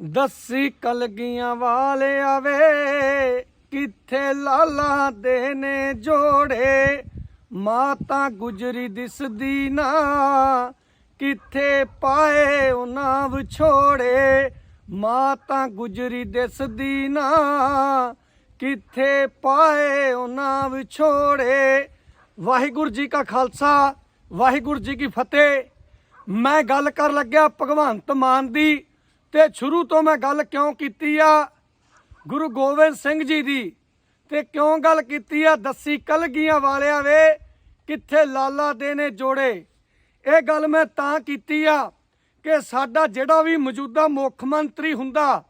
ਦੱਸੀ ਕਲਗੀਆਂ ਵਾਲੇ ਆਵੇ, ਕਿੱਥੇ ਲਾਲਾ ਦੇ ਨੇ ਜੋੜੇ? ਮਾਤਾ ਗੁਜਰੀ ਦਿਸਦੀ ਨਾ, ਕਿੱਥੇ ਪਾਏ ਉਹਨਾਂ ਵਿਛੋੜੇ? ਮਾਤਾ ਗੁਜਰੀ ਦਿਸਦੀ ਨਾ, ਕਿੱਥੇ ਪਾਏ ਉਹਨਾਂ ਵਿਛੋੜੇ? ਵਾਹਿਗੁਰੂ ਜੀ ਕਾ ਖਾਲਸਾ, ਵਾਹਿਗੁਰੂ ਜੀ ਕੀ ਫਤਿਹ। ਮੈਂ ਗੱਲ ਕਰ ਲੱਗਿਆ ਭਗਵੰਤ ਮਾਨ ਦੀ। ਤੇ ਸ਼ੁਰੂ ਤੋਂ ਮੈਂ ਗੱਲ ਕਿਉਂ ਕੀਤੀ ਆ? ਗੁਰੂ ਗੋਬਿੰਦ ਸਿੰਘ ਜੀ ਦੀ। ਤੇ ਕਿਉਂ ਗੱਲ ਕੀਤੀ ਆ? ਦੱਸੀ ਕਲਗੀਆਂ ਵਾਲਿਆਂ ਵੇ ਕਿੱਥੇ ਲਾਲਾ ਦੇ ਨੇ ਜੋੜੇ। ਇਹ ਗੱਲ ਮੈਂ ਤਾਂ ਕੀਤੀ ਆ ਕਿ ਸਾਡਾ ਜਿਹੜਾ ਵੀ ਮੌਜੂਦਾ ਮੁੱਖ ਮੰਤਰੀ ਹੁੰਦਾ,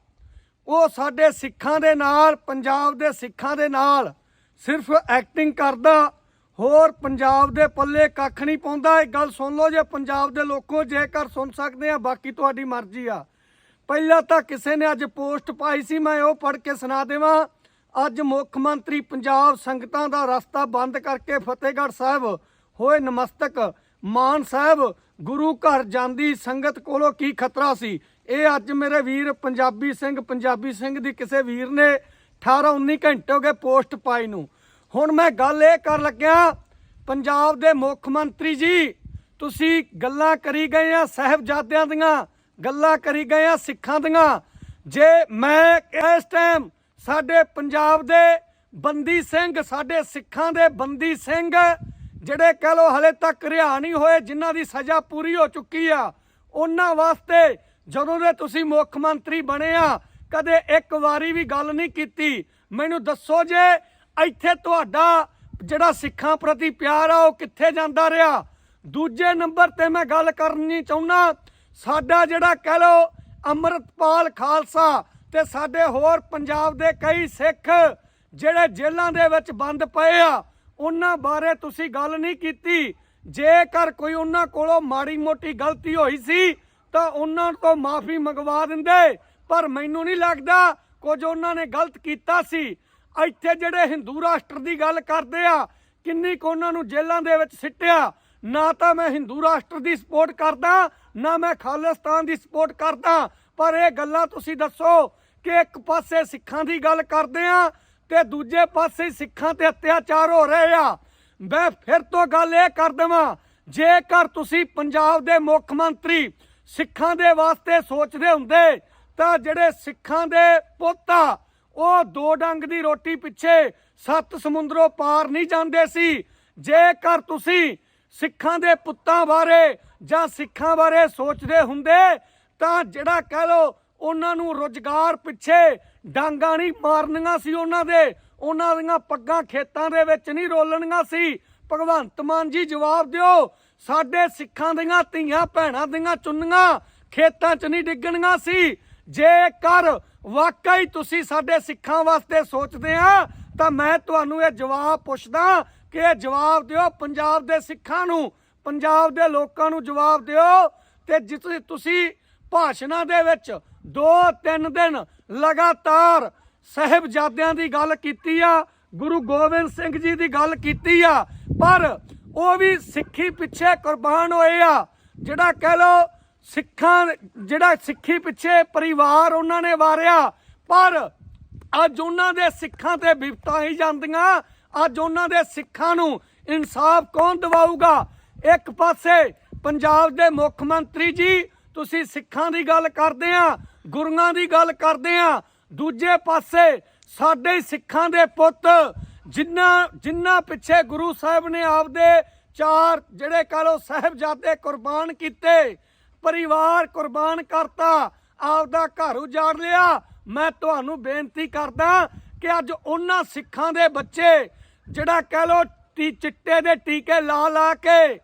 ਉਹ ਸਾਡੇ ਸਿੱਖਾਂ ਦੇ ਨਾਲ, ਪੰਜਾਬ ਦੇ ਸਿੱਖਾਂ ਦੇ ਨਾਲ ਸਿਰਫ ਐਕਟਿੰਗ ਕਰਦਾ, ਹੋਰ ਪੰਜਾਬ ਦੇ ਪੱਲੇ ਕੱਖ ਨਹੀਂ ਪਾਉਂਦਾ। ਇਹ ਗੱਲ ਸੁਣ ਲਓ ਜੇ ਪੰਜਾਬ ਦੇ ਲੋਕੋ ਜੇਕਰ ਸੁਣ ਸਕਦੇ ਆ, ਬਾਕੀ ਤੁਹਾਡੀ ਮਰਜ਼ੀ ਆ। ਪਹਿਲਾਂ ਤਾਂ ਕਿਸੇ ਨੇ ਅੱਜ ਪੋਸਟ ਪਾਈ ਸੀ, ਮੈਂ ਉਹ ਪੜ੍ਹ ਕੇ ਸੁਣਾ ਦੇਵਾਂ। ਅੱਜ ਮੁੱਖ ਮੰਤਰੀ ਪੰਜਾਬ ਸੰਗਤਾਂ ਦਾ ਰਸਤਾ ਬੰਦ ਕਰਕੇ ਫਤਿਹਗੜ੍ਹ ਸਾਹਿਬ। ਹੋਏ ਨਮਸਤਕ। ਮਾਨ ਸਾਹਿਬ, ਗੁਰੂ ਘਰ ਜਾਂਦੀ ਸੰਗਤ ਕੋਲੋਂ ਕੀ ਖਤਰਾ ਸੀ? ਇਹ ਅੱਜ ਮੇਰੇ ਵੀਰ ਪੰਜਾਬੀ ਸਿੰਘ ਪੰਜਾਬੀ ਸਿੰਘ ਦੀ ਕਿਸੇ ਵੀਰ ਨੇ 18 19 ਘੰਟੇ ਹੋ ਗਏ ਪੋਸਟ ਪਾਈ ਨੂੰ। ਹੁਣ ਮੈਂ ਗੱਲ ਇਹ ਕਰ ਲੱਗਿਆ, ਪੰਜਾਬ ਦੇ ਮੁੱਖ ਮੰਤਰੀ ਜੀ, ਤੁਸੀਂ ਗੱਲਾਂ ਕਰੀ ਗਏ ਆ ਸਾਹਿਬਜ਼ਾਦਿਆਂ ਦੀਆਂ। ਗੱਲਾਂ ਕਰੀ ਗਏ ਆ ਸਿੱਖਾਂ ਦੀਆਂ। ਜੇ ਮੈਂ ਇਸ ਟਾਈਮ ਸਾਡੇ ਪੰਜਾਬ ਦੇ ਬੰਦੀ ਸਿੰਘ, ਸਾਡੇ ਸਿੱਖਾਂ ਦੇ ਬੰਦੀ ਸਿੰਘ, ਜਿਹੜੇ ਕਹ ਲੋ ਹਲੇ ਤੱਕ ਰਿਹਾ ਨਹੀਂ ਹੋਏ, ਜਿਨ੍ਹਾਂ ਦੀ ਸਜ਼ਾ ਪੂਰੀ ਹੋ ਚੁੱਕੀ ਆ, ਉਹਨਾਂ ਵਾਸਤੇ ਜਦੋਂ ਦੇ ਤੁਸੀਂ ਮੁੱਖ ਮੰਤਰੀ ਬਣੇ ਆ, ਕਦੇ ਇੱਕ ਵਾਰੀ ਵੀ ਗੱਲ ਨਹੀਂ ਕੀਤੀ। ਮੈਨੂੰ ਦੱਸੋ ਜੇ ਇੱਥੇ ਤੁਹਾਡਾ ਜਿਹੜਾ ਸਿੱਖਾਂ ਪ੍ਰਤੀ ਪਿਆਰ ਆ, ਉਹ ਕਿੱਥੇ ਜਾਂਦਾ ਰਿਹਾ? ਦੂਜੇ ਨੰਬਰ ਤੇ ਮੈਂ ਗੱਲ ਕਰਨੀ ਚਾਹੁੰਦਾ ਸਾਡਾ ਜਿਹੜਾ ਕਹਿ ਲੋ ਅੰਮ੍ਰਿਤਪਾਲ ਖਾਲਸਾ ਤੇ ਸਾਡੇ ਹੋਰ ਪੰਜਾਬ ਦੇ ਕਈ ਸਿੱਖ ਜਿਹੜੇ ਜੇਲ੍ਹਾਂ ਦੇ ਵਿੱਚ ਬੰਦ ਪਏ ਆ, ਉਹਨਾਂ ਬਾਰੇ ਤੁਸੀਂ ਗੱਲ ਨਹੀਂ ਕੀਤੀ। ਜੇਕਰ ਕੋਈ ਉਹਨਾਂ ਕੋਲੋਂ ਮਾੜੀ ਮੋਟੀ ਗਲਤੀ ਹੋਈ ਸੀ, ਤਾਂ ਉਹਨਾਂ ਤੋਂ ਮਾਫੀ ਮੰਗਵਾ ਦਿੰਦੇ। ਪਰ ਮੈਨੂੰ ਨਹੀਂ ਲੱਗਦਾ ਕੁਝ ਉਹਨਾਂ ਨੇ ਗਲਤ ਕੀਤਾ ਸੀ। ਇੱਥੇ ਜਿਹੜੇ ਹਿੰਦੂ ਰਾਸ਼ਟਰ ਦੀ ਗੱਲ ਕਰਦੇ ਆ, ਕਿੰਨੀ ਕੁ ਉਹਨਾਂ ਨੂੰ ਜੇਲ੍ਹਾਂ ਦੇ ਵਿੱਚ ਸਿੱਟਿਆ, ਨਾ ਤਾਂ ਮੈਂ ਹਿੰਦੂ ਰਾਸ਼ਟਰ ਦੀ ਸਪੋਰਟ ਕਰਦਾ ਨਾ ਮੈਂ ਖਾਲਿਸਤਾਨ ਦੀ ਸਪੋਰਟ ਕਰਦਾ, ਪਰ ਇਹ ਗੱਲਾਂ ਤੁਸੀਂ ਦੱਸੋ ਕਿ ਇੱਕ ਪਾਸੇ ਸਿੱਖਾਂ ਦੀ ਗੱਲ ਕਰਦੇ ਆ ਤੇ ਦੂਜੇ ਪਾਸੇ ਸਿੱਖਾਂ ਤੇ ਅਤਿਆਚਾਰ ਹੋ ਰਹੇ ਆ। ਮੈਂ ਫਿਰ ਤੋਂ ਗੱਲ ਇਹ ਕਰ ਦੇਵਾਂ, ਜੇਕਰ ਤੁਸੀਂ ਪੰਜਾਬ ਦੇ ਮੁੱਖ ਮੰਤਰੀ ਸਿੱਖਾਂ ਦੇ ਵਾਸਤੇ ਸੋਚਦੇ ਹੁੰਦੇ, ਤਾਂ ਜਿਹੜੇ ਸਿੱਖਾਂ ਦੇ ਪੁੱਤ ਆ, ਉਹ ਦੋ ਡੰਗ ਦੀ ਰੋਟੀ ਪਿੱਛੇ ਸੱਤ ਸਮੁੰਦਰੋਂ ਪਾਰ ਨਹੀਂ ਜਾਂਦੇ ਸੀ। ਜੇਕਰ ਤੁਸੀਂ ਸਿੱਖਾਂ ਦੇ ਪੁੱਤਾਂ ਬਾਰੇ ਜਾਂ ਸਿੱਖਾਂ ਬਾਰੇ ਸੋਚਦੇ ਹੁੰਦੇ, ਤਾਂ ਜਿਹੜਾ ਕਹਿ ਲੋ ਉਹਨਾਂ ਨੂੰ ਰੋਜ਼ਗਾਰ ਪਿੱਛੇ ਡਾਂਗਾ ਨਹੀਂ ਮਾਰਨੀਆਂ ਸੀ ਉਹਨਾਂ ਦੇ, ਉਹਨਾਂ ਦੀਆਂ ਪੱਗਾਂ ਖੇਤਾਂ ਦੇ ਵਿੱਚ ਨਹੀਂ ਰੋਲਣੀਆਂ ਸੀ। ਭਗਵੰਤ ਮਾਨ ਜੀ ਜਵਾਬ ਦਿਓ, ਸਾਡੇ ਸਿੱਖਾਂ ਦੀਆਂ ਧੀਆਂ ਭੈਣਾਂ ਦੀਆਂ ਚੁੰਨੀਆਂ ਖੇਤਾਂ 'ਚ ਨਹੀਂ ਡਿੱਗਣੀਆਂ ਸੀ। ਜੇਕਰ ਵਾਕਈ ਤੁਸੀਂ ਸਾਡੇ ਸਿੱਖਾਂ ਵਾਸਤੇ ਸੋਚਦੇ ਆ, ਤਾਂ ਮੈਂ ਤੁਹਾਨੂੰ ਇਹ ਜਵਾਬ ਪੁੱਛਦਾ ਕਿ ਇਹ ਜਵਾਬ ਦਿਓ ਪੰਜਾਬ ਦੇ ਸਿੱਖਾਂ ਨੂੰ। ਪੰਜਾਬ ਦੇ ਲੋਕਾਂ ਨੂੰ ਜਵਾਬ ਦਿਓ ਤੇ ਜਿਸ ਤੁਸੀਂ ਭਾਸ਼ਣਾਂ ਦੇ ਵਿੱਚ ਦੋ ਤਿੰਨ ਦਿਨ ਲਗਾਤਾਰ ਸਹਿਬਜ਼ਾਦਿਆਂ ਦੀ ਗੱਲ ਕੀਤੀ ਆ, ਗੁਰੂ ਗੋਬਿੰਦ ਸਿੰਘ ਜੀ ਦੀ ਗੱਲ ਕੀਤੀ ਆ, ਪਰ ਉਹ ਵੀ ਸਿੱਖੀ ਪਿੱਛੇ ਕੁਰਬਾਨ ਹੋਏ ਆ, ਜਿਹੜਾ ਕਹਿ ਲੋ ਸਿੱਖਾਂ, ਜਿਹੜਾ ਸਿੱਖੀ ਪਿੱਛੇ ਪਰਿਵਾਰ ਉਹਨਾਂ ਨੇ ਵਾਰਿਆ, ਪਰ ਅੱਜ ਉਹਨਾਂ ਦੇ ਸਿੱਖਾਂ ਤੇ ਵਿਪਤਾ ਹੀ ਜਾਂਦੀਆਂ, ਅੱਜ ਉਹਨਾਂ ਦੇ ਸਿੱਖਾਂ ਨੂੰ ਇਨਸਾਫ ਕੌਣ ਦਿਵਾਊਗਾ? ਇੱਕ ਪਾਸੇ ਪੰਜਾਬ ਦੇ ਮੁੱਖ ਮੰਤਰੀ ਜੀ, ਤੁਸੀਂ ਸਿੱਖਾਂ ਦੀ ਗੱਲ ਕਰਦੇ ਆ, ਗੁਰੂਆਂ ਦੀ ਗੱਲ ਕਰਦੇ ਆ, ਦੂਜੇ ਪਾਸੇ ਸਾਡੇ ਸਿੱਖਾਂ ਦੇ ਪੁੱਤ ਜਿਨ੍ਹਾਂ ਜਿਨ੍ਹਾਂ ਪਿੱਛੇ ਗੁਰੂ ਸਾਹਿਬ ਨੇ ਆਪਦੇ ਚਾਰ ਜਿਹੜੇ ਕਹ ਲੋ ਸਾਹਿਬਜ਼ਾਦੇ ਕੁਰਬਾਨ ਕੀਤੇ, ਪਰਿਵਾਰ ਕੁਰਬਾਨ ਕਰਤਾ, ਆਪਦਾ ਘਰ ਉਜਾੜ ਲਿਆ, ਮੈਂ ਤੁਹਾਨੂੰ ਬੇਨਤੀ ਕਰਦਾ ਕਿ ਅੱਜ ਉਹਨਾਂ ਸਿੱਖਾਂ ਦੇ ਬੱਚੇ ਜਿਹੜਾ ਕਹਿ ਲੋ ਟੀ, ਚਿੱਟੇ ਦੇ ਟੀਕੇ ਲਾ ਲਾ ਕੇ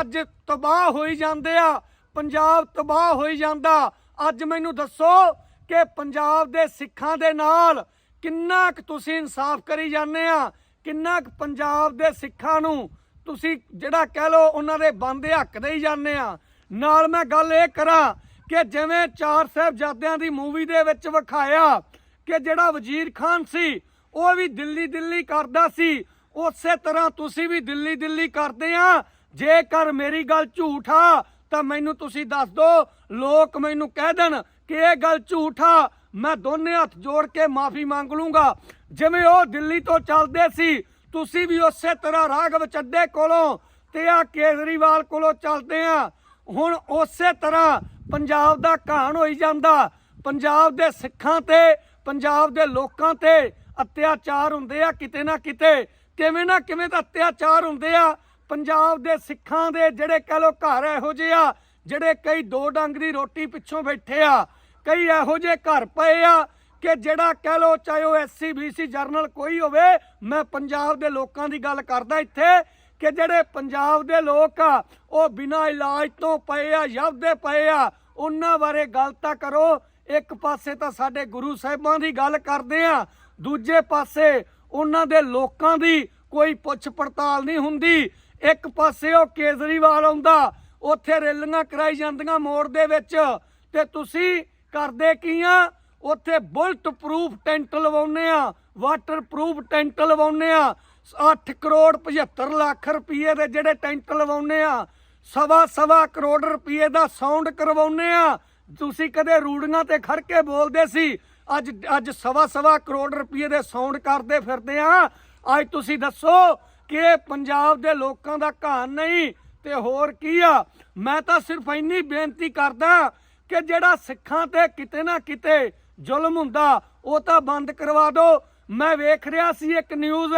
ਅੱਜ ਤਬਾਹ ਹੋਈ ਜਾਂਦੇ ਆ, ਪੰਜਾਬ ਤਬਾਹ ਹੋਈ ਜਾਂਦਾ। ਅੱਜ ਮੈਨੂੰ ਦੱਸੋ ਕਿ ਪੰਜਾਬ ਦੇ ਸਿੱਖਾਂ ਦੇ ਨਾਲ ਕਿੰਨਾ ਕੁ ਤੁਸੀਂ ਇਨਸਾਫ ਕਰੀ ਜਾਂਦੇ ਆ, ਕਿੰਨਾ ਕੁ ਪੰਜਾਬ ਦੇ ਸਿੱਖਾਂ ਨੂੰ ਤੁਸੀਂ ਜਿਹੜਾ ਕਹਿ ਲੋ ਉਹਨਾਂ ਦੇ ਬੰਦੇ ਹੱਕ ਦੇ ਹੀ ਜਾਂਦੇ ਆ। ਨਾਲ ਮੈਂ ਗੱਲ ਇਹ ਕਰਾਂ ਕਿ ਜਿਵੇਂ ਚਾਰ ਸਾਹਿਬਜ਼ਾਦਿਆਂ ਦੀ ਮੂਵੀ ਦੇ ਵਿੱਚ ਵਿਖਾਇਆ ਕਿ ਜਿਹੜਾ ਵਜ਼ੀਰ ਖਾਨ ਸੀ, ਉਹ ਵੀ ਦਿੱਲੀ ਦਿੱਲੀ ਕਰਦਾ ਸੀ, ਉਸੇ ਤਰ੍ਹਾਂ ਤੁਸੀਂ ਵੀ ਦਿੱਲੀ ਦਿੱਲੀ ਕਰਦੇ ਆ ਜੇਕਰ ਮੇਰੀ ਗੱਲ ਝੂਠ ਆ, ਤਾਂ ਮੈਨੂੰ ਤੁਸੀਂ ਦੱਸ ਦਿਓ ਲੋਕ ਮੈਨੂੰ ਕਹਿ ਦੇਣ ਕਿ ਇਹ ਗੱਲ ਝੂਠਾ ਮੈਂ ਦੋਨੇ ਹੱਥ ਜੋੜ ਕੇ ਮਾਫੀ ਮੰਗ ਲੂੰਗਾ। ਜਿਵੇਂ ਉਹ ਦਿੱਲੀ ਤੋਂ ਚੱਲਦੇ ਸੀ, ਤੁਸੀਂ ਵੀ ਉਸੇ ਤਰ੍ਹਾਂ ਰਾਘਵ ਚੱਡੇ ਕੋਲੋਂ ਤੇ ਆ ਕੇਜਰੀਵਾਲ ਕੋਲੋਂ ਚੱਲਦੇ ਆ। ਹੁਣ ਉਸੇ ਤਰ੍ਹਾਂ ਪੰਜਾਬ ਦਾ ਕਹਾਣ ਹੋਈ ਜਾਂਦਾ। ਪੰਜਾਬ ਦੇ ਸਿੱਖਾਂ ਤੇ, ਪੰਜਾਬ ਦੇ ਲੋਕਾਂ ਤੇ ਅਤਿਆਚਾਰ ਹੁੰਦੇ ਆ ਕਿਤੇ ਨਾ ਕਿਤੇ। ਕਿਵੇਂ ਨਾ ਕਿਵੇਂ ਤਾਂ ਅਤਿਆਚਾਰ ਹੁੰਦੇ ਆ। ਪੰਜਾਬ ਦੇ ਸਿੱਖਾਂ ਦੇ ਜਿਹੜੇ ਕਹ ਲੋ ਘਰ ਇਹੋ ਜਿਹੇ ਆ, ਜਿਹੜੇ ਕਈ ਦੋ ਡੰਗ ਦੀ ਰੋਟੀ ਪਿੱਛੋਂ ਬੈਠੇ ਆ, ਕਈ ਇਹੋ ਜਿਹੇ ਘਰ ਪਏ ਆ ਕਿ ਜਿਹੜਾ ਕਹਿ ਲੋ ਚਾਹੇ ਉਹ ਐਸਸੀ ਬੀਸੀ ਜਰਨਲ ਕੋਈ ਹੋਵੇ, ਮੈਂ ਪੰਜਾਬ ਦੇ ਲੋਕਾਂ ਦੀ ਗੱਲ ਕਰਦਾ ਇੱਥੇ ਕਿ ਜਿਹੜੇ ਪੰਜਾਬ ਦੇ ਲੋਕ ਆ, ਉਹ ਬਿਨਾਂ ਇਲਾਜ ਤੋਂ ਪਏ ਆ ਯਬਦੇ ਪਏ ਆ, ਉਹਨਾਂ ਬਾਰੇ ਗੱਲ ਤਾਂ ਕਰੋ। ਇੱਕ ਪਾਸੇ ਤਾਂ ਸਾਡੇ ਗੁਰੂ ਸਾਹਿਬਾਂ ਦੀ ਗੱਲ ਕਰਦੇ ਆ, ਦੂਜੇ ਪਾਸੇ ਉਹਨਾਂ ਦੇ ਲੋਕਾਂ ਦੀ ਕੋਈ ਪੁੱਛ ਪੜਤਾਲ ਨਹੀਂ ਹੁੰਦੀ। ਇੱਕ ਪਾਸੇ ਉਹ ਕੇਜਰੀਵਾਲ ਆਉਂਦਾ, ਉੱਥੇ ਰੈਲੀਆਂ ਕਰਾਈ ਜਾਂਦੀਆਂ ਮੋੜ ਦੇ ਵਿੱਚ। ਤੇ ਤੁਸੀਂ ਕਰਦੇ ਕੀ ਆ? ਉੱਥੇ ਬੁਲਟ ਪ੍ਰੂਫ ਟੈਂਟ ਲਵਾਉਨੇ ਆ, ਵਾਟਰ ਪ੍ਰੂਫ ਟੈਂਟ ਲਵਾਉਨੇ ਆ। 8 ਕਰੋੜ 75 ਲੱਖ ਰੁਪਏ ਦੇ ਜਿਹੜੇ ਟੈਂਟ ਲਵਾਉਨੇ ਆ, ਸਵਾ ਸਵਾ ਕਰੋੜ ਰੁਪਏ ਦਾ ਸਾਊਂਡ ਕਰਵਾਉਨੇ ਆ। ਤੁਸੀਂ ਕਦੇ ਰੂੜੀਆਂ ਤੇ ਖੜ ਕੇ ਬੋਲਦੇ ਸੀ, ਅੱਜ ਅੱਜ ਸਵਾ ਸਵਾ ਕਰੋੜ ਰੁਪਏ ਦੇ ਸਾਊਂਡ ਕਰਦੇ ਫਿਰਦੇ ਆ। ਅੱਜ ਤੁਸੀਂ ਦੱਸੋ ਕਿ ਇਹ ਪੰਜਾਬ ਦੇ ਲੋਕਾਂ ਦਾ ਘਾਣ ਨਹੀਂ ਤੇ ਹੋਰ ਕੀ ਆ? ਮੈਂ ਤਾਂ ਸਿਰਫ ਇੰਨੀ ਬੇਨਤੀ ਕਰਦਾ ਕਿ ਜਿਹੜਾ ਸਿੱਖਾਂ ਤੇ ਕਿਤੇ ਨਾ ਕਿਤੇ ਜ਼ੁਲਮ ਹੁੰਦਾ, ਉਹ ਤਾਂ ਬੰਦ ਕਰਵਾ ਦਿਓ ਮੈਂ ਵੇਖ ਰਿਹਾ ਸੀ ਇੱਕ ਨਿਊਜ਼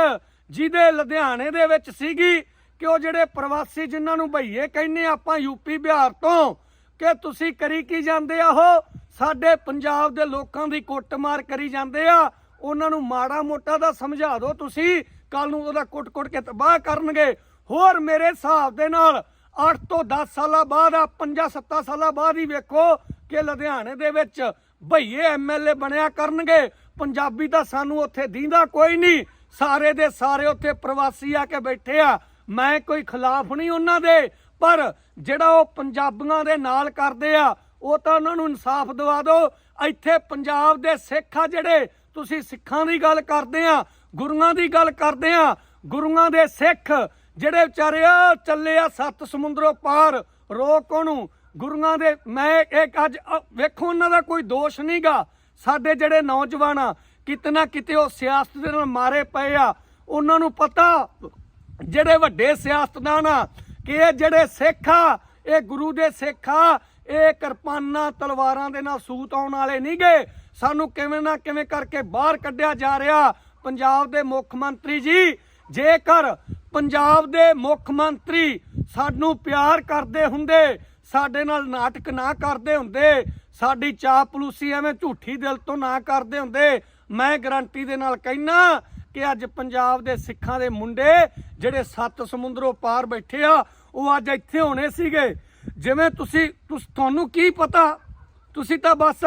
ਜਿਹਦੇ ਲੁਧਿਆਣੇ ਦੇ ਵਿੱਚ ਸੀਗੀ ਕਿ ਉਹ ਜਿਹੜੇ ਪ੍ਰਵਾਸੀ ਜਿਨ੍ਹਾਂ ਨੂੰ ਭਈਏ ਕਹਿੰਦੇ ਆਪਾਂ ਯੂਪੀ ਬਿਹਾਰ ਤੋਂ, ਕਿ ਤੁਸੀਂ ਕਰੀ ਕੀ ਜਾਂਦੇ ਆ ਉਹ? ਸਾਡੇ ਪੰਜਾਬ ਦੇ ਲੋਕਾਂ ਦੀ ਕੁੱਟਮਾਰ ਕਰੀ ਜਾਂਦੇ ਆ। ਉਹਨਾਂ ਨੂੰ ਮਾੜਾ ਮੋਟਾ ਦਾ ਸਮਝਾ ਦਿਓ ਤੁਸੀਂ ਕੱਲ ਨੂੰ ਉਹਦਾ ਕੁੱਟ-ਕੁੱਟ ਕੇ ਤਬਾਹ ਕਰਨਗੇ। ਹੋਰ ਮੇਰੇ ਹਿਸਾਬ ਦੇ ਨਾਲ 8 ਤੋਂ 10 ਸਾਲਾਂ ਬਾਅਦ ਆ 5-7 ਸਾਲਾਂ ਬਾਅਦ ਹੀ ਵੇਖੋ ਕਿ ਲੁਧਿਆਣੇ ਦੇ ਵਿੱਚ ਭਈਏ ਐਮਐਲਏ ਬਣਿਆ ਕਰਨਗੇ। ਪੰਜਾਬੀ ਤਾਂ ਸਾਨੂੰ ਉੱਥੇ ਦੀਂਦਾ ਕੋਈ ਨਹੀਂ। ਸਾਰੇ ਦੇ ਸਾਰੇ ਉੱਥੇ ਪ੍ਰਵਾਸੀ ਆ ਕੇ ਬੈਠੇ ਆ। ਮੈਂ ਕੋਈ ਖਿਲਾਫ ਨਹੀਂ ਉਹਨਾਂ ਦੇ। ਪਰ ਜਿਹੜਾ ਉਹ ਪੰਜਾਬੀਆਂ ਦੇ ਨਾਲ ਕਰਦੇ ਆ, ਉਹ ਤਾਂ ਉਹਨਾਂ ਨੂੰ ਇਨਸਾਫ ਦਿਵਾ ਦਿਓ। ਇੱਥੇ ਪੰਜਾਬ ਦੇ ਸਿੱਖ ਆ ਜਿਹੜੇ, ਤੁਸੀਂ ਸਿੱਖਾਂ ਦੀ ਗੱਲ ਕਰਦੇ ਆ। ਗੁਰੂਆਂ ਦੀ ਗੱਲ ਕਰਦੇ ਆ ਗੁਰੂਆਂ ਦੇ ਸਿੱਖ ਜਿਹੜੇ ਵਿਚਾਰੇ ਆ, ਚੱਲੇ ਆ ਸੱਤ ਸਮੁੰਦਰੋਂ ਪਾਰ ਰੋਕ ਉਹਨੂੰ ਗੁਰੂਆਂ ਦੇ, ਮੈਂ ਇੱਕ ਅੱਜ ਵੇਖੋ ਉਹਨਾਂ ਦਾ ਕੋਈ ਦੋਸ਼ ਨਹੀਂਗਾ। ਸਾਡੇ ਜਿਹੜੇ ਨੌਜਵਾਨ ਆ, ਕਿਤੇ ਨਾ ਕਿਤੇ ਉਹ ਸਿਆਸਤ ਦੇ ਨਾਲ ਮਾਰੇ ਪਏ ਆ। ਉਹਨਾਂ ਨੂੰ ਪਤਾ, ਜਿਹੜੇ ਵੱਡੇ ਸਿਆਸਤਦਾਨ ਆ, ਕਿ ਇਹ ਜਿਹੜੇ ਸਿੱਖ ਆ, ਇਹ ਗੁਰੂ ਦੇ ਸਿੱਖ ਆ, ਇਹ ਕਿਰਪਾਨਾਂ, ਤਲਵਾਰਾਂ ਦੇ ਨਾਲ ਸੂਤ ਆਉਣ ਵਾਲੇ ਨਹੀਂ ਗਏ ਸਾਨੂੰ ਕਿਵੇਂ ਨਾ ਕਿਵੇਂ ਕਰਕੇ ਬਾਹਰ ਕੱਢਿਆ ਜਾ ਰਿਹਾ। ਪੰਜਾਬ ਦੇ ਮੁੱਖ ਮੰਤਰੀ ਜੀ, ਜੇਕਰ ਪੰਜਾਬ ਦੇ ਮੁੱਖ ਮੰਤਰੀ ਸਾਨੂੰ ਪਿਆਰ ਕਰਦੇ ਹੁੰਦੇ, ਸਾਡੇ ਨਾਲ ਨਾਟਕ ਨਾ ਕਰਦੇ ਹੁੰਦੇ, ਸਾਡੀ ਚਾਪਲੂਸੀ ਐਵੇਂ ਝੂਠੀ ਦਿਲ ਤੋਂ ਨਾ ਕਰਦੇ ਹੁੰਦੇ, ਮੈਂ ਗਰੰਟੀ ਦੇ ਨਾਲ ਕਹਿਣਾ ਕਿ ਅੱਜ ਪੰਜਾਬ ਦੇ ਸਿੱਖਾਂ ਦੇ ਮੁੰਡੇ ਜਿਹੜੇ ਸੱਤ ਸਮੁੰਦਰੋਂ ਪਾਰ ਬੈਠੇ ਆ, ਉਹ ਅੱਜ ਇੱਥੇ ਹੋਣੇ ਸੀਗੇ। ਜਿਵੇਂ ਤੁਸੀਂ ਤੁਹਾਨੂੰ ਕੀ ਪਤਾ? ਤੁਸੀਂ ਤਾਂ ਬਸ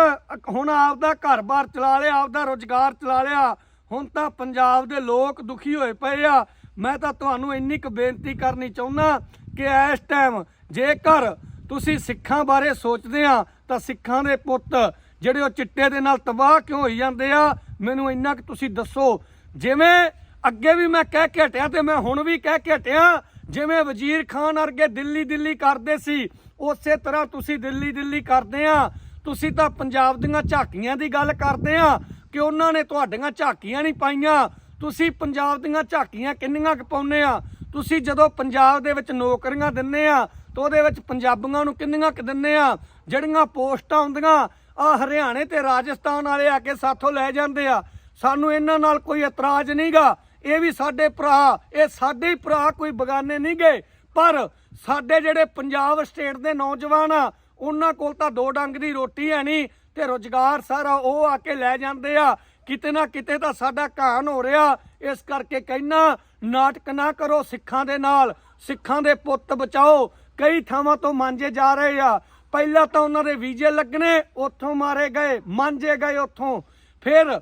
ਹੁਣ ਆਪਦਾ ਘਰ-ਬਾਰ ਚਲਾ ਲਿਆ, ਆਪਦਾ ਰੋਜ਼ਗਾਰ ਚਲਾ ਲਿਆ ਹੁਣ ਤਾਂ ਪੰਜਾਬ ਦੇ ਲੋਕ ਦੁਖੀ ਹੋਏ ਪਏ ਆ। ਮੈਂ ਤਾਂ ਤੁਹਾਨੂੰ ਇੰਨੀ ਕੁ ਬੇਨਤੀ ਕਰਨੀ ਚਾਹੁੰਦਾ ਕਿ ਇਸ ਟਾਈਮ ਜੇਕਰ ਤੁਸੀਂ ਸਿੱਖਾਂ ਬਾਰੇ ਸੋਚਦੇ ਆ, ਤਾਂ ਸਿੱਖਾਂ ਦੇ ਪੁੱਤ ਜਿਹੜੇ ਉਹ ਚਿੱਟੇ ਦੇ ਨਾਲ ਤਬਾਹ ਕਿਉਂ ਹੋਈ ਜਾਂਦੇ ਆ, ਮੈਨੂੰ ਇੰਨਾ ਕਿ ਤੁਸੀਂ ਦੱਸੋ। ਜਿਵੇਂ ਅੱਗੇ ਵੀ ਮੈਂ ਕਹਿ ਕੇ ਹਟਿਆ ਤੇ ਮੈਂ ਹੁਣ ਵੀ ਕਹਿ ਕੇ ਹਟਿਆ, ਜਿਵੇਂ ਵਜ਼ੀਰ ਖਾਨ ਅਰਗੇ ਦਿੱਲੀ ਦਿੱਲੀ ਕਰਦੇ ਸੀ, ਉਸੇ ਤਰ੍ਹਾਂ ਤੁਸੀਂ ਦਿੱਲੀ ਦਿੱਲੀ ਕਰਦੇ ਆ। ਤੁਸੀਂ ਤਾਂ ਪੰਜਾਬ ਦੀਆਂ ਝਾਕੀਆਂ ਦੀ ਗੱਲ ਕਰਦੇ ਆ ਕਿ ਉਹਨਾਂ ਨੇ ਤੁਹਾਡੀਆਂ ਝਾਕੀਆਂ ਨਹੀਂ ਪਾਈਆਂ? ਤੁਸੀਂ ਪੰਜਾਬ ਦੀਆਂ ਝਾਕੀਆਂ ਕਿੰਨੀਆਂ ਕੁ ਪਾਉਨੇ ਆ? ਤੁਸੀਂ ਜਦੋਂ ਪੰਜਾਬ ਦੇ ਵਿੱਚ ਨੌਕਰੀਆਂ ਦਿੰਨੇ ਆ, ਤਾਂ ਉਹਦੇ ਵਿੱਚ ਪੰਜਾਬੀਆਂ ਨੂੰ ਕਿੰਨੀਆਂ ਕੁ ਦਿੰਨੇ ਆ? ਜਿਹੜੀਆਂ ਪੋਸਟਾਂ ਹੁੰਦੀਆਂ ਆ ਹਰਿਆਣੇ ਤੇ ਰਾਜਸਥਾਨ ਵਾਲੇ ਆ ਕੇ ਸਾਥੋਂ ਲੈ ਜਾਂਦੇ ਆ। ਸਾਨੂੰ ਇਹਨਾਂ ਨਾਲ ਕੋਈ ਇਤਰਾਜ਼ ਨਹੀਂਗਾ ਇਹ ਵੀ ਸਾਡੇ ਭਰਾ, ਇਹ ਸਾਡੇ ਹੀ ਭਰਾ ਕੋਈ ਬਗਾਨੇ ਨਹੀਂ ਗਏ ਪਰ ਸਾਡੇ ਜਿਹੜੇ ਪੰਜਾਬ ਸਟੇਟ ਦੇ ਨੌਜਵਾਨ ਆ, ਉਹਨਾਂ ਕੋਲ ਤਾਂ ਦੋ ਡੰਗ ਦੀ ਰੋਟੀ ਹੈ ਨਹੀਂ। ਤੇ ਰੋਜ਼ਗਾਰ ਸਾਰਾ ਉਹ ਆ ਕੇ ਲੈ ਜਾਂਦੇ ਆ। ਕਿਤੇ ਨਾ ਕਿਤੇ ਤਾਂ ਸਾਡਾ ਘਾਣ ਹੋ ਰਿਹਾ। ਇਸ ਕਰਕੇ ਕਹਿਣਾ ਨਾਟਕ ਨਾ ਕਰੋ ਸਿੱਖਾਂ ਦੇ ਨਾਲ। ਸਿੱਖਾਂ ਦੇ ਪੁੱਤ ਬਚਾਓ। ਕਈ ਥਾਵਾਂ ਤੋਂ ਮਾਂਜੇ ਜਾ ਰਹੇ ਆ। ਪਹਿਲਾਂ ਤਾਂ ਉਹਨਾਂ ਦੇ ਵੀਜ਼ੇ ਲੱਗਣੇ, ਉੱਥੋਂ ਮਾਰੇ ਗਏ, ਮਾਂਜੇ ਗਏ ਉੱਥੋਂ। ਫਿਰ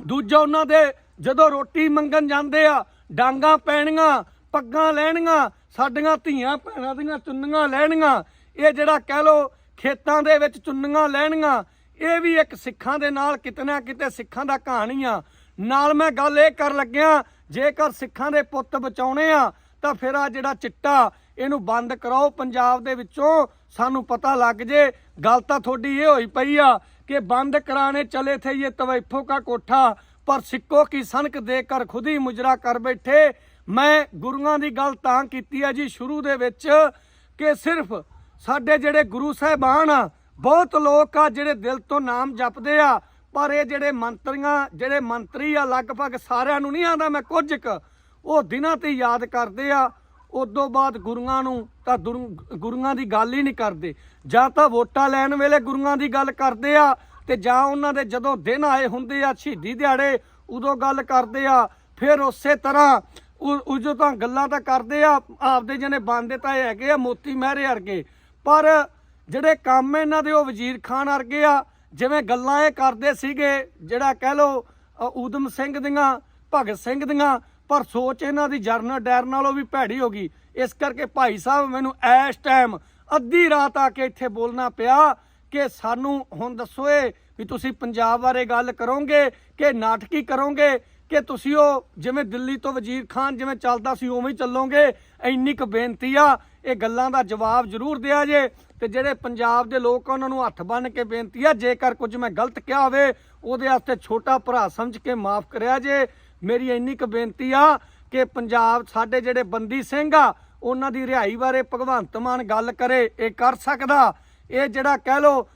ਦੂਜਾ ਉਹਨਾਂ ਦੇ ਜਦੋਂ ਰੋਟੀ ਮੰਗਣ ਜਾਂਦੇ ਆ, ਡਾਂਗਾ ਪੈਣੀਆਂ, ਪੱਗਾਂ ਲੈਣੀਆਂ, ਸਾਡੀਆਂ ਧੀਆਂ ਭੈਣਾਂ ਦੀਆਂ ਚੁੰਨੀਆਂ ਲੈਣੀਆਂ। ਇਹ ਜਿਹੜਾ ਕਹਿ ਲੋ ਖੇਤਾਂ ਦੇ ਵਿੱਚ ਚੁੰਨੀਆਂ ਲੈਣੀਆਂ। ਇਹ ਵੀ ਇੱਕ ਸਿੱਖਾਂ ਦੇ ਨਾਲ ਕਿਤੇ ਨਾ ਕਿਤੇ ਸਿੱਖਾਂ ਦਾ ਕਹਾਣੀ ਆ। ਨਾਲ ਮੈਂ ਗੱਲ ਇਹ ਕਰ ਲੱਗਿਆ, ਜੇਕਰ ਸਿੱਖਾਂ ਦੇ ਪੁੱਤ ਬਚਾਉਣੇ ਆ, ਤਾਂ ਫਿਰ ਆ ਜਿਹੜਾ ਚਿੱਟਾ, ਇਹਨੂੰ ਬੰਦ ਕਰਾਓ ਪੰਜਾਬ ਦੇ ਵਿੱਚੋਂ। ਸਾਨੂੰ ਪਤਾ ਲੱਗ ਜੇ, ਗੱਲ ਤਾਂ ਤੁਹਾਡੀ ਇਹ ਹੋਈ ਪਈ ਆ ਕਿ ਬੰਦ ਕਰਾਣੇ ਚਲੇ ਥੇ ਇਹ ਤਵੈਫੋ ਕਾ ਕੋਠਾ, ਪਰ ਸਿੱਕੋ ਕੀ ਸਨਕ ਦੇ ਕਰ ਖੁਦ ਹੀ ਮੁਜਰਾ ਕਰ ਬੈਠੇ। ਮੈਂ ਗੁਰੂਆਂ ਦੀ ਗੱਲ ਤਾਂ ਕੀਤੀ ਆ ਜੀ ਸ਼ੁਰੂ ਦੇ ਵਿੱਚ ਕਿ ਸਿਰਫ ਸਾਡੇ ਜਿਹੜੇ ਗੁਰੂ ਸਾਹਿਬਾਨ ਆ, ਬਹੁਤ ਲੋਕ ਆ ਜਿਹੜੇ ਦਿਲ ਤੋਂ ਨਾਮ ਜਪਦੇ ਆ, ਪਰ ਇਹ ਜਿਹੜੇ ਮੰਤਰੀਆਂ, ਜਿਹੜੇ ਮੰਤਰੀ ਆ, ਲਗਭਗ ਸਾਰਿਆਂ ਨੂੰ ਨਹੀਂ ਆਉਂਦਾ ਮੈਂ ਕੁਝ ਕੁ। ਉਹ ਦਿਨਾਂ ਤੇ ਯਾਦ ਕਰਦੇ ਆ, ਉਦੋਂ ਬਾਅਦ ਗੁਰੂਆਂ ਨੂੰ ਤਾਂ ਦੁਰੂ- ਗੁਰੂਆਂ ਦੀ ਗੱਲ ਹੀ ਨਹੀਂ ਕਰਦੇ। ਜਾਂ ਤਾਂ ਵੋਟਾਂ ਲੈਣ ਵੇਲੇ ਗੁਰੂਆਂ ਦੀ ਗੱਲ ਕਰਦੇ ਆ, ਤੇ ਜਾਂ ਉਹਨਾਂ ਦੇ ਜਦੋਂ ਦਿਨ ਆਏ ਹੁੰਦੇ ਆ, ਸ਼ਹੀਦੀ ਦਿਹਾੜੇ, ਉਦੋਂ ਗੱਲ ਕਰਦੇ ਆ। ਫਿਰ ਉਸੇ ਤਰ੍ਹਾਂ ਉਦੋਂ ਤਾਂ ਗੱਲਾਂ ਤਾਂ ਕਰਦੇ ਆ, ਆਪਦੇ ਜਿਹਨੇ ਬੰਦੇ ਤਾਂ ਇਹ ਹੈਗੇ ਆ, ਮੋਤੀ ਮਹਿਰੇ ਵਰਗੇ। ਪਰ ਜਿਹੜੇ ਕੰਮ ਇਹਨਾਂ ਦੇ ਉਹ ਵਜ਼ੀਰ ਖਾਨ ਵਰਗੇ ਆ, ਜਿਵੇਂ ਗੱਲਾਂ ਇਹ ਕਰਦੇ ਸੀਗੇ, ਜਿਹੜਾ ਕਹਿ ਲੋ ਊਧਮ ਸਿੰਘ ਦੀਆਂ, ਭਗਤ ਸਿੰਘ ਦੀਆਂ, ਪਰ ਸੋਚ ਇਹਨਾਂ ਦੀ ਜਰਨਲ ਡੈਰ ਨਾਲੋਂ ਵੀ ਭੈੜੀ ਹੋ ਗਈ। ਇਸ ਕਰਕੇ ਭਾਈ ਸਾਹਿਬ ਮੈਨੂੰ ਇਸ ਟਾਈਮ ਅੱਧੀ ਰਾਤ ਆ ਕੇ ਇੱਥੇ ਬੋਲਣਾ ਪਿਆ ਕਿ ਸਾਨੂੰ ਹੁਣ ਦੱਸੋ ਏ ਵੀ ਤੁਸੀਂ ਪੰਜਾਬ ਬਾਰੇ ਗੱਲ ਕਰੋਗੇ ਕਿ ਨਾਟਕੀ ਕਰੋਗੇ ਕਿ ਤੁਸੀਂ ਉਹ ਜਿਵੇਂ ਦਿੱਲੀ ਤੋਂ ਵਜ਼ੀਰ ਖਾਨ ਜਿਵੇਂ ਚੱਲਦਾ ਸੀ, ਉਵੇਂ ਹੀ ਚੱਲੋਗੇ। ਇੰਨੀ ਕੁ ਬੇਨਤੀ ਆ, ਇਹ ਗੱਲਾਂ ਦਾ ਜਵਾਬ ਜ਼ਰੂਰ ਦਿਆ ਜੇ। ਤੇ ਜਿਹੜੇ ਪੰਜਾਬ ਦੇ ਲੋਕ ਉਹਨਾਂ ਨੂੰ ਹੱਥ ਬੰਨ ਕੇ ਬੇਨਤੀ ਆ, ਜੇਕਰ ਕੁਝ ਮੈਂ ਗਲਤ ਕਿਹਾ ਹੋਵੇ, ਉਹਦੇ ਵਾਸਤੇ ਛੋਟਾ ਭਰਾ ਸਮਝ ਕੇ ਮਾਫ ਕਰਿਆ ਜੇ। ਮੇਰੀ ਇੰਨੀ ਕੁ ਬੇਨਤੀ ਆ ਕਿ ਪੰਜਾਬ ਸਾਡੇ ਜਿਹੜੇ ਬੰਦੀ ਸਿੰਘ ਆ, ਉਹਨਾਂ ਦੀ ਰਿਹਾਈ ਬਾਰੇ ਭਗਵੰਤ ਮਾਨ ਗੱਲ ਕਰੇ, ਇਹ ਕਰ ਸਕਦਾ। ਇਹ ਜਿਹੜਾ ਕਹਿ ਲੋ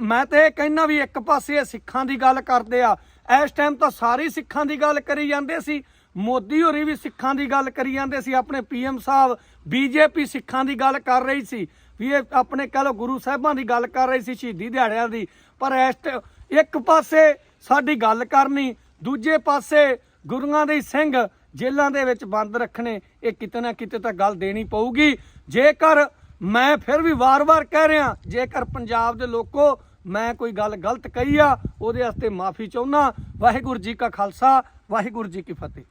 ਮੈਂ ਤੇ ਇਹ ਕਹਿਣਾ ਵੀ ਇੱਕ ਪਾਸੇ ਸਿੱਖਾਂ ਦੀ ਗੱਲ ਕਰਦੇ ਆ ਇਸ ਟਾਈਮ ਤਾਂ ਸਾਰੇ ਸਿੱਖਾਂ ਦੀ ਗੱਲ ਕਰੀ ਜਾਂਦੇ ਸੀ। ਮੋਦੀ ਹੋਰੀ ਵੀ ਸਿੱਖਾਂ ਦੀ ਗੱਲ ਕਰੀ ਜਾਂਦੇ ਸੀ। ਆਪਣੇ ਪੀਐਮ ਸਾਹਿਬ ਬੀਜੇਪੀ ਸਿੱਖਾਂ ਦੀ ਗੱਲ ਕਰ ਰਹੀ ਸੀ। ਵੀ ਇਹ ਆਪਣੇ ਕਹ ਲੋ ਗੁਰੂ ਸਾਹਿਬਾਂ ਦੀ ਗੱਲ ਕਰ ਰਹੀ ਸੀ, ਸ਼ਹੀਦੀ ਦਿਹਾੜਿਆਂ ਦੀ। ਪਰ ਇਸ ਟ- ਇੱਕ ਪਾਸੇ ਸਾਡੀ ਗੱਲ ਕਰਨੀ, ਦੂਜੇ ਪਾਸੇ ਗੁਰੂਆਂ ਦੇ ਸਿੰਘ ਜੇਲ੍ਹਾਂ ਦੇ ਵਿੱਚ ਬੰਦ ਰੱਖਣੇ, ਇਹ ਕਿਤੇ ਨਾ ਕਿਤੇ ਤਾਂ ਗੱਲ ਦੇਣੀ ਪਊਗੀ। ਜੇਕਰ ਮੈਂ ਫਿਰ ਵੀ ਵਾਰ-ਵਾਰ ਕਹਿ ਰਿਹਾ, ਜੇਕਰ ਪੰਜਾਬ ਦੇ ਲੋਕੋ ਮੈਂ ਕੋਈ ਗੱਲ ਗਲਤ ਕਹੀ ਆ, ਉਹਦੇ ਵਾਸਤੇ ਮਾਫੀ ਚਾਹੁੰਦਾ। ਵਾਹਿਗੁਰੂ ਜੀ ਕਾ ਖਾਲਸਾ, ਵਾਹਿਗੁਰੂ ਜੀ ਕੀ ਫਤਿਹ।